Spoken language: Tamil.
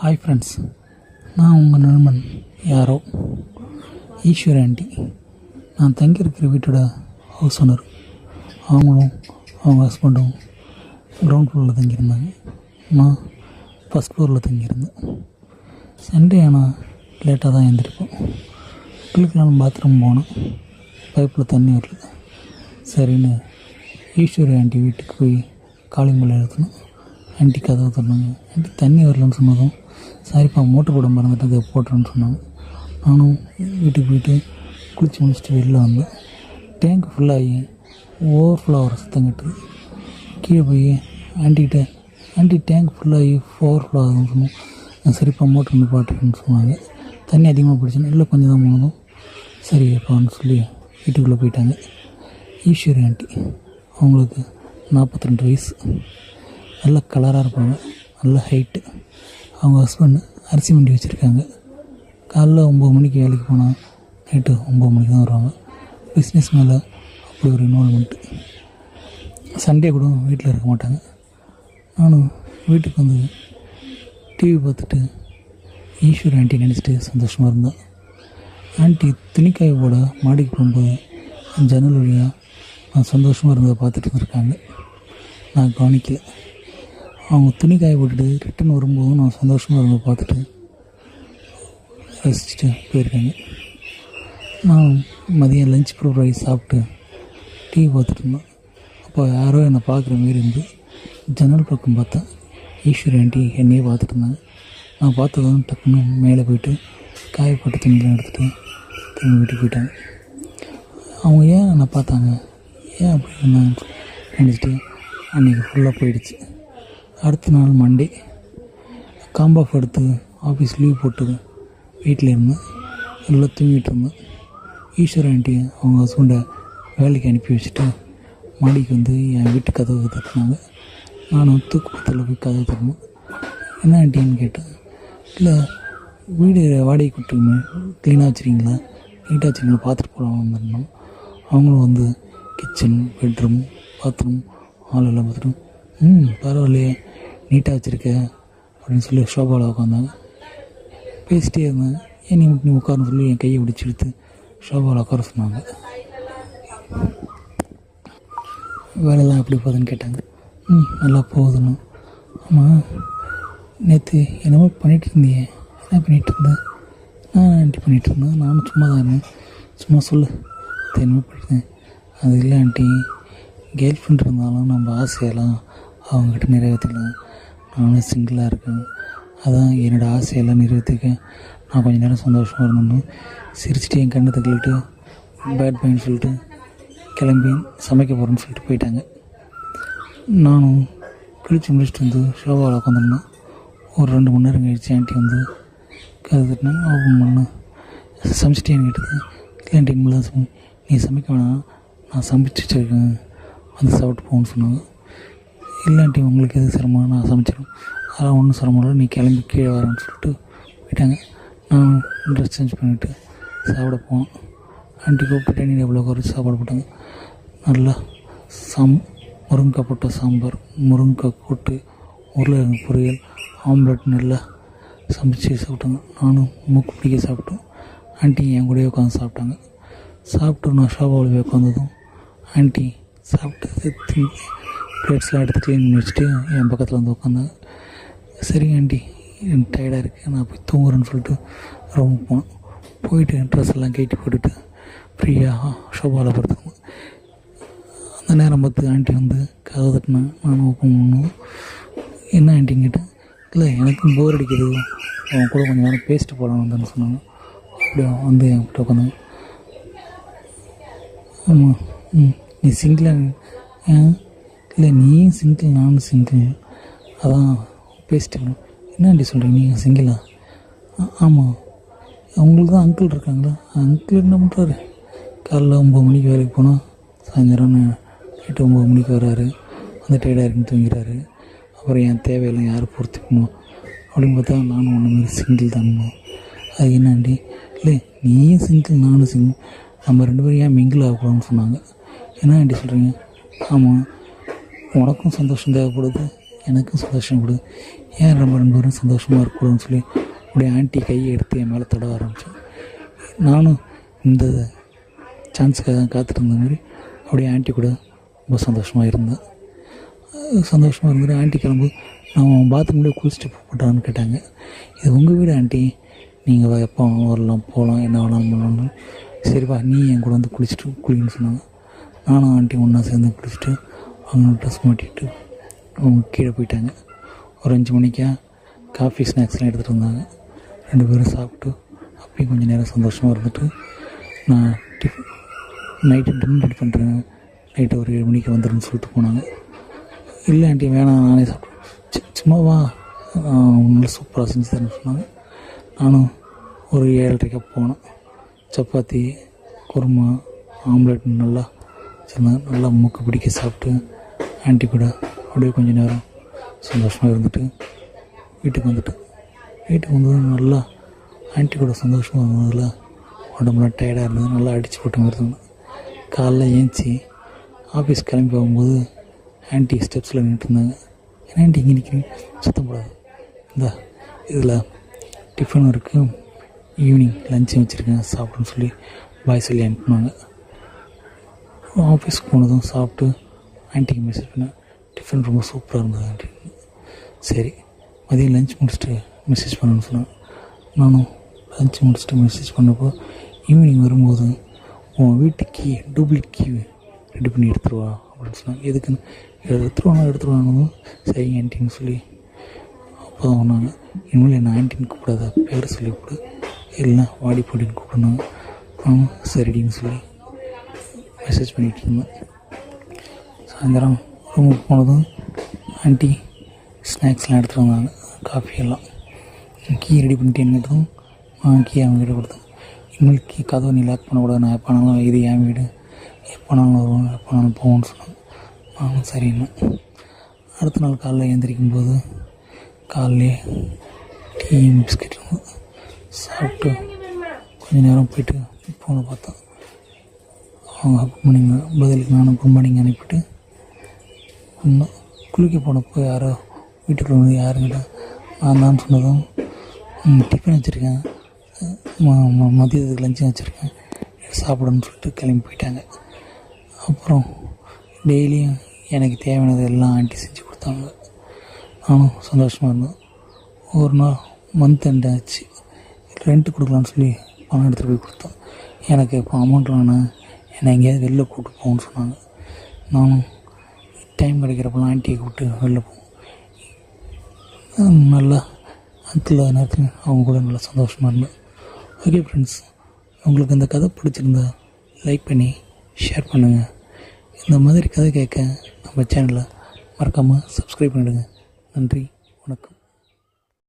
ஹாய் ஃப்ரெண்ட்ஸ் நான் உங்கள் நண்பன் யாரோ? ஈஸ்வர் ஆண்டி நான் தங்கியிருக்கிற வீட்டோட ஹவுஸ் ஓனர் அவங்களும் அவங்க ஹஸ்பண்டும் கிரவுண்ட் ஃப்ளோரில் தங்கியிருந்தாங்க. நான் ஃபஸ்ட் ஃப்ளோரில் தங்கியிருந்தேன். சண்டே ஆனால் லேட்டாக தான் எழுந்திருப்போம். குளிக்கலாம் பாத்ரூம் போனோம். பைப்பில் தண்ணி வரல சரின்னு ஈஸ்வரி ஆண்டி வீட்டுக்கு போய் காலிங் பெல் எழுத்தணும் ஆண்டி கதவு திறனாங்க ஆண்டி தண்ணி வரலன்னு சொன்னதும் சரிப்பா மோட்டர் போட மறந்துட்டு அதை போட்டுறேன்னு சொன்னாங்க நானும் வீட்டுக்கு போயிட்டு குளிச்சு முடிச்சுட்டு வெளில வந்தேன். டேங்க் ஃபுல்லாகி ஓவர் ஃபுல்லாக வர சத்தம் கட்டுது. கீழே போய் ஆண்டிகிட்ட ஆண்டி டேங்க் ஃபுல்லாகி ஓவர் ஃபுல்லாக ஆகுதுன்னு சொன்னோம். நான் சரிப்பா மோட்டர் வந்து பாட்டுருக்குன்னு சொன்னாங்க. தண்ணி அதிகமாக பிடிச்சின்னு இல்லை கொஞ்சம் தான் போனதும் சரி அப்பான்னு சொல்லி வீட்டுக்குள்ளே போயிட்டாங்க. ஈஸ்வரி ஆண்டி அவங்களுக்கு நாற்பத்தி ரெண்டு வயசு. நல்ல கலராக இருப்பாங்க. நல்ல ஹைட்டு அவங்க ஹஸ்பண்ட் அரிசி மண்டி வச்சுருக்காங்க. காலைல ஒம்பது மணிக்கு வேலைக்கு போனால் நைட்டு ஒம்பது மணிக்கு தான் வருவாங்க. பிஸ்னஸ் மேலே அப்படி ஒரு இன்வால்மெண்ட்டு சண்டே கூட வீட்டில் இருக்க மாட்டாங்க. நானும் வீட்டுக்கு வந்து டிவி பார்த்துட்டு ஈஸ்வர் ஆண்டி நினச்சிட்டு சந்தோஷமாக இருந்தேன் ஆண்டி துணிக்காய் போட மாடிக்கு போகும்போது ஜன்னல் வழியாக நான் சந்தோஷமாக இருந்ததை பார்த்துட்டு இருந்திருக்காங்க நான் கவனிக்கல. அவங்க துணி காய போட்டுட்டு ரிட்டன் வரும்போது நான் சந்தோஷமாக இருந்து பார்த்துட்டு ரசிச்சுட்டு போயிருக்காங்க. நான் மதியம் லஞ்ச் ப்ரிப்பேர் சாப்பிட்டு டிவி பார்த்துட்டு இருந்தேன். அப்போ யாரோ என்னை பார்க்குற மாரி இருந்து ஜன்னல் பக்கம் பார்த்தேன் ஈஸ்வரி ஆண்டி என்னையே பார்த்துட்டு இருந்தாங்க. நான் பார்த்ததும் டக்குன்னு மேலே போயிட்டு காயப்பட்ட துணியெலாம் எடுத்துகிட்டு திரும்ப வீட்டுக்கு போயிட்டாங்க. அவங்க ஏன் என்னை பார்த்தாங்க? ஏன் அப்படி இருந்தாங்க நினச்சிட்டு அன்றைக்கி ஃபுல்லாக போயிடுச்சு. அடுத்த நாள் மண்டே காம்ப் ஆஃப் எடுத்து ஆஃபீஸ் லீவ் போட்டு வீட்டில் இருந்தேன் எல்லாம் தூங்கிட்டு இருந்தேன் ஈஸ்வர் ஆண்டி அவங்க ஹஸ்பண்டை வேலைக்கு அனுப்பி வச்சுட்டு மாடிக்கு வந்து என் வீட்டு கதவு தட்டினாங்க. நானும் தூக்கு பத்தில் போய் கதவு தரணும் என்ன ஆண்டின்னு கேட்டேன். இல்லை வீடு வாடகை கொடுத்துருங்க. க்ளீனாக வச்சுருக்கீங்களா? நீட்டாக வச்சுருக்கீங்களா? பார்த்துட்டு போகலாம் வந்துருந்தோம். அவங்களும் வந்து கிச்சன் பெட்ரூம் பாத்ரூம் ஹால் எல்லாம் பார்த்துட்டு ம் பரவாயில்லையே. நீட்டாக வச்சுருக்க அப்படின்னு சொல்லி ஷோபாவில் உட்காந்தாங்க பேசிட்டே இருந்தேன். ஏன் நீ நீ உட்காருன்னு சொல்லி என் கையை பிடிச்சி எடுத்து ஷோபாவில் உட்கார சொன்னாங்க. வேலைலாம் எப்படி போகுதுன்னு கேட்டாங்க. ம் நல்லா போகுதுன்னு. ஆமாம் நேற்று என்னமோ பண்ணிகிட்டு இருந்தியே. என்ன பண்ணிகிட்டு இருந்தேன் நான் ஆண்டி பண்ணிகிட்டு இருந்தேன்? நானும் சும்மா தான் இருந்தேன். சும்மா சொல்லு. அது என்னமோ பண்ணிட்டேன் அது இல்லை ஆண்டி. கேர்ள் ஃப்ரெண்ட் இருந்தாலும் நம்ம ஆசையெல்லாம் அவங்கக்கிட்ட நிறைவேற்றலாம். நானும் சிங்கிளாக இருக்கேன். அதான் என்னோடய ஆசையெல்லாம் நிறைவேற்றிக்க நான் கொஞ்ச நேரம் சந்தோஷமாக இருந்தேன். சிரிச்சிட்டு என் கண்ணை தக்கிட்டு பேட் பையன் சொல்லிட்டு கிளம்பி சமைக்க போகிறேன்னு சொல்லிட்டு போயிட்டாங்க. நானும் குளிச்சு முடிச்சுட்டு வந்து ஷோபாவில் உட்காந்துருந்தேன். ஒரு ரெண்டு மணி நேரம் கழிச்சு ஆண்டி வந்து கதை தட்டினாங்க. ஓப்பன் பண்ணேன். சமைச்சிட்டேன்னு கேட்டது இல்லை நீ சமைக்க வேணாம். நான் சமைச்சு வச்சுருக்கேன். வந்து சாப்பிட்டு போகணும்னு சொன்னாங்க. இல்லாட்டி உங்களுக்கு எது சிரமம்? நான் சமைச்சிடும். அதெல்லாம் ஒன்றும் சிரமம் இல்லை. நீ கிளம்பி கீழே வரேன்னு சொல்லிட்டு போயிட்டாங்க. நான் ட்ரெஸ் சேஞ்ச் பண்ணிவிட்டு சாப்பிட போவோம் ஆண்டி கூப்பிட்டு நீ எவ்வளோ குறைச்சி சாப்பாடு போட்டாங்க. நல்லா சாம் முருங்கைக்காய் போட்ட சாம்பார் முருங்கைக்காய் கூட்டு உருளைக்கிழங்கு பொரியல் ஆம்லெட் நல்லா சமைச்சு சாப்பிட்டாங்க. நானும் மூக்கு பிடிக்க சாப்பிட்டோம். ஆண்டி என் கூடயே உட்காந்து சாப்பிட்டாங்க. சாப்பிட்டு நான் ஷாபாவில் போய் உட்காந்ததும் ஆண்டி சாப்பிட்டு பிளேட்ஸ்லாம் எடுத்து க்ளீன் வச்சுட்டு என் பக்கத்தில் வந்து உட்காந்தாங்க சரிங்க ஆண்டி டயர்டாக இருக்குது நான் போய் தூங்குறேன்னு சொல்லிட்டு ரூமுக்கு போனேன். போயிட்டு ட்ரெஸ் எல்லாம் கேட்டி போட்டுட்டு ஃப்ரீயாக ஷோபாவில் படுத்துக்கணும் அந்த நேரம் பார்த்து ஆண்டி வந்து கதை தட்டினேன் நானும் ஓப்பன் பண்ணணும் என்ன ஆண்டின்னு கேட்டேன். இல்லை எனக்கும் போர் அடிக்குது. அவன் கூட கொஞ்சம் நேரம் பேசிட்டு போகலாம் வந்தேன்னு சொன்னாங்க. அப்படியே வந்து என் கிட்ட உட்காந்தேன் ஆமாம் ம் நீ சிங்கிளாக இல்லை நீயும் சிங்கிள் நானும் சிங்கிள் அதான் பேசிட்டு என்னண்டி சொல்கிறீங்க நீங்கள் சிங்கிளா ஆமாம் அவங்களுக்கு தான் அங்கிள் இருக்காங்களா? அங்கிள் என்ன பண்ணுறாரு காலைல ஒம்பது மணிக்கு வேலைக்கு போனால் சாயந்தரம் நைட்டு ஒம்பது மணிக்கு வராரு. வந்து டயர்டாக இருக்குன்னு தூங்கிறாரு அப்புறம் என் தேவையெல்லாம் யார் பொறுத்துக்கணும் அப்படின்னு பார்த்தா நானும் ஒன்று சிங்கிள் தானும். அது என்னாண்டி இல்லை நீயும் சிங்கிள் நானும் சிங்கிள் நம்ம ரெண்டு பேரும் ஏன் மிங்கிள் ஆகக்கூடாதுன்னு சொன்னாங்க. என்ன ஆண்டி சொல்கிறீங்க ஆமாம் உனக்கும் சந்தோஷம் தேவைப்படுது எனக்கும் சந்தோஷம் கொடு. ஏன் நம்ம ரெண்டு பேரும் சந்தோஷமாக இருக்கக்கூடாதுன்னு சொல்லி அப்படியே ஆண்டி கையை எடுத்து என் மேலே தடவ ஆரம்பித்தேன் நானும் இந்த சான்ஸுக்காக தான் காத்துட்டு இருந்த மாதிரி அப்படியே ஆண்டி கூட ரொம்ப சந்தோஷமாக இருந்தேன் சந்தோஷமாக இருந்துட்டு ஆண்டி கிளம்பு நான் பாத்ரூம்லேயே குளிச்சுட்டு போட்டான்னு கேட்டாங்க. இது உங்கள் வீடு ஆண்டி. நீங்கள் எப்போ வரலாம் போகலாம் என்ன வேணாலும் பண்ணலாம்னு. சரிப்பா நீ என் கூட வந்து குளிச்சுட்டு குளின்னு சொன்னாங்க. நானும் ஆண்டி ஒன்றா சேர்ந்து குளிச்சுட்டு அவங்க ட்ரெஸ் மாட்டிட்டு அவங்க கீழே போயிட்டாங்க. ஒரு அஞ்சு மணிக்கா காஃபி ஸ்நாக்ஸ்லாம் எடுத்துகிட்டு வந்தாங்க. ரெண்டு பேரும் சாப்பிட்டு அப்பயும் கொஞ்சம் நேரம் சந்தோஷமாக இருந்துட்டு நான் டிஃபன் நைட்டு டின்னர் ரெடி பண்ணுறேன் நைட்டு ஒரு ஏழு மணிக்கு வந்துடுன்னு சொல்லிட்டு போனாங்க. இல்லை ஆண்டி வேணாம் நானே சாப்பிட்டேன் சும்மா வா. உங்களை நல்லா சூப்பராக செஞ்சு தரேன்னு சொன்னாங்க. நானும் ஒரு ஏழரைக்கா போனேன் சப்பாத்தி குருமா ஆம்லெட் நல்லா சொன்னாங்க நல்லா மூக்கு பிடிக்க சாப்பிட்டு ஆண்டி கூட அப்படியே கொஞ்சம் நேரம் சந்தோஷமாக இருந்துட்டு வீட்டுக்கு வந்துட்டேன் வீட்டுக்கு வந்ததும் நல்லா ஆண்டி கூட சந்தோஷமாக இருந்ததில் உடம்புலாம் டயர்டாக இருந்தது நல்லா அடித்து போட்ட மாதிரி இருந்தேன் காலைல ஏஞ்சி ஆஃபீஸ் கிளம்பி போகும்போது ஆன்ட்டி ஸ்டெப்ஸில் நின்றுட்டுருந்தாங்க ஏன்னா ஆண்டி இங்கே நிற்கிறேன் சுத்தம் போடாது. இந்த இதில் டிஃபனும் இருக்குது ஈவினிங் லஞ்சும் வச்சுருக்கேன் சாப்பிடுன்னு சொல்லி பாய் சொல்லி அனுப்புனாங்க. ஆஃபீஸ்க்கு போனதும் சாப்பிட்டு ஆன்ட்டிக்கு மெசேஜ் பண்ணேன் டிஃபன் ரொம்ப சூப்பராக இருந்தது ஆண்டி சரி மதியம் லஞ்ச் முடிச்சுட்டு மெசேஜ் பண்ணணும்னு சொன்னேன். நானும் லஞ்ச் முடிச்சுட்டு மெசேஜ் பண்ணப்போ ஈவினிங் வரும்போது உன் வீட்டுக்கு டூப்ளிகேட் கீ ரெடி பண்ணி எடுத்துருவா அப்படின்னு சொன்னாங்க எதுக்குன்னு? எடுத்துருவாங்க எடுத்துருவாங்க சரிங்க ஆன்ட்டின்னு சொல்லி அப்போ தான் சொன்னாங்க இனிமேல் என்ன ஆண்டின்னு கூப்பிடாத பேர் சொல்லி கூப்பிடு. இல்லைன்னா வாடி போடின்னு கூப்பிடுனாங்க சரிடின்னு சொல்லி மெசேஜ் பண்ணிகிட்டு இருந்தேன். சாயந்தரம் ரூமுக்கு போனதும் ஆண்டி ஸ்நாக்ஸ்லாம் எடுத்துகிட்டு வந்தாங்க. காஃபியெல்லாம் கீ ரெடி பண்ணிட்டு பண்ணிட்டேன்னு கீ அவங்ககிட்ட கொடுத்தேன் இனிமேல் கீ கதவை நீ லாக் பண்ணக்கூடாது நான் எப்போனாலும் இது என் வீடு. எப்போனாலும் வருவோம் எப்போனாலும் போவோம்னு சொன்னாங்க நானும் சரின்னு. அடுத்த நாள் காலைல எழுந்திரிக்கும் போது காலையிலே டீ பிஸ்கெட் சாப்பிட்டு கொஞ்ச நேரம் போயிட்டு ஃபோனை பார்த்தோம். அவங்க குட் மார்னிங் பதிலுக்கு நானும் குட் மார்னிங் அனுப்பிட்டு இன்னும் குளிக்க போனப்போ யாரோ வீட்டுக்குள்ள வந்து யாருங்கிட்ட நான் தான் சொன்னதும் டிஃபன் வச்சுருக்கேன். மதியத்துக்கு லஞ்சும் வச்சுருக்கேன். சாப்பிடணும்னு சொல்லிட்டு கிளம்பி போயிட்டாங்க. அப்புறம் டெய்லியும் எனக்கு தேவையானது எல்லாம் ஆண்டி செஞ்சு கொடுத்தாங்க. நானும் சந்தோஷமாக இருந்தேன். ஒரு நாள் மந்த் எண்ட் ஆச்சு. ரெண்ட்டு கொடுக்கலான்னு சொல்லி பணம் எடுத்துகிட்டு போய் கொடுத்தோம் எனக்கு இப்போ அமௌண்ட் வேணாம். என்னை எங்கேயாவது வெளில கூப்பிட்டு போகணும்னு சொன்னாங்க. நானும் டைம் கிடைக்கிறப்பெல்லாம் ஆண்டியை கூப்பிட்டு வெளில போவோம் நல்லா அத்தில் நேரத்தில் அவங்க கூட நல்லா சந்தோஷமாக இருந்தேன். ஓகே ஃப்ரெண்ட்ஸ் உங்களுக்கு இந்த கதை பிடிச்சிருந்தா லைக் பண்ணி ஷேர் பண்ணுங்கள் இந்த மாதிரி கதை கேட்க நம்ம சேனலை மறக்காமல் சப்ஸ்கிரைப் பண்ணிவிடுங்க நன்றி.